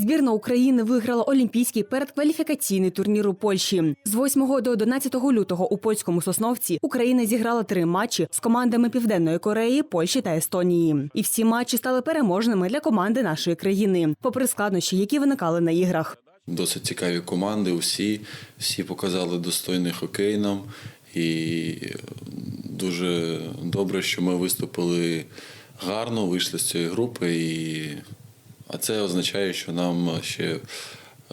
Збірна України виграла олімпійський передкваліфікаційний турнір у Польщі. З 8 до 11 лютого у польському Сосновці Україна зіграла три матчі з командами Південної Кореї, Польщі та Естонії. І всі матчі стали переможними для команди нашої країни, попри складнощі, які виникали на іграх. Досить цікаві команди. Усі, всі показали достойний хокей нам. І дуже добре, що ми виступили гарно, вийшли з цієї групи. І... А це означає, що нам ще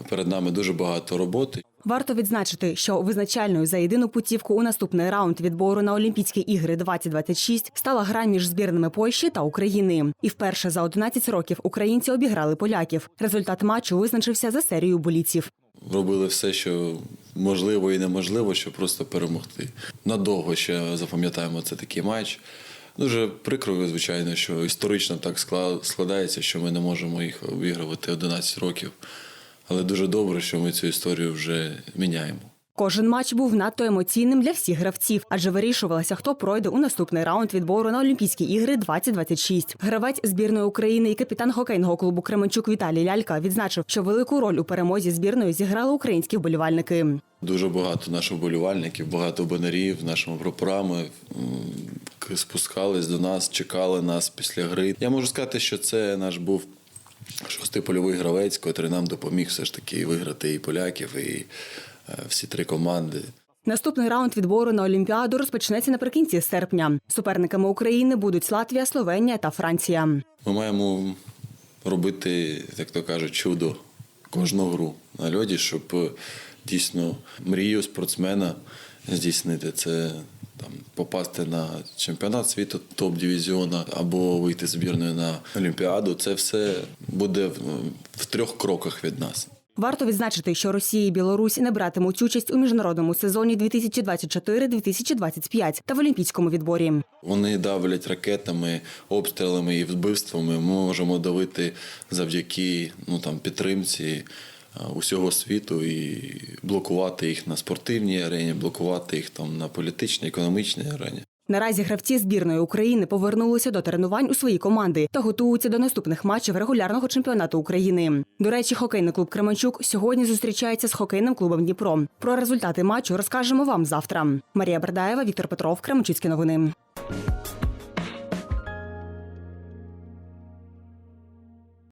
перед нами дуже багато роботи. Варто відзначити, що визначальною за єдину путівку у наступний раунд відбору на Олімпійські ігри 2026 стала гра між збірними Польщі та України. І вперше за 11 років українці обіграли поляків. Результат матчу визначився за серією боліців. Робили все, що можливо і неможливо, щоб просто перемогти. Надовго ще запам'ятаємо це такий матч. Дуже прикро, звичайно, що історично так склад- складається, що ми не можемо їх обігрувати 11 років. Але дуже добре, що ми цю історію вже міняємо. Кожен матч був надто емоційним для всіх гравців, адже вирішувалося, хто пройде у наступний раунд відбору на Олімпійські ігри 2026. Гравець збірної України і капітан хокейного клубу Кременчук Віталій Лялька відзначив, що велику роль у перемозі збірної зіграли українські вболівальники. Дуже багато наших вболівальників, багато банерів нашими прапорами спускались до нас, чекали нас після гри. Я можу сказати, що це наш був шостий польовий гравець, котрий нам допоміг все ж таки виграти і поляків, і всі три команди. Наступний раунд відбору на Олімпіаду розпочнеться наприкінці серпня. Суперниками України будуть Латвія, Словенія та Франція. Ми маємо робити, як то кажуть, чудо кожну гру на льоді, щоб е, дійсно мрію спортсмена здійснити. Це там попасти на чемпіонат світу топ-дивізіона або вийти збірною на Олімпіаду. Це все буде в трьох кроках від нас. Варто відзначити, що Росія і Білорусь не братимуть участь у міжнародному сезоні 2024-2025 та в олімпійському відборі. Вони давлять ракетами, обстрілами і вбивствами. Ми можемо давити завдяки ну там підтримці усього світу і блокувати їх на спортивній арені, блокувати їх там на політичній, економічній арені. Наразі гравці збірної України повернулися до тренувань у свої команди та готуються до наступних матчів регулярного чемпіонату України. До речі, хокейний клуб Кременчук сьогодні зустрічається з хокейним клубом Дніпро. Про результати матчу розкажемо вам завтра. Марія Бердаєва, Віктор Петров, Кременчуцькі новини.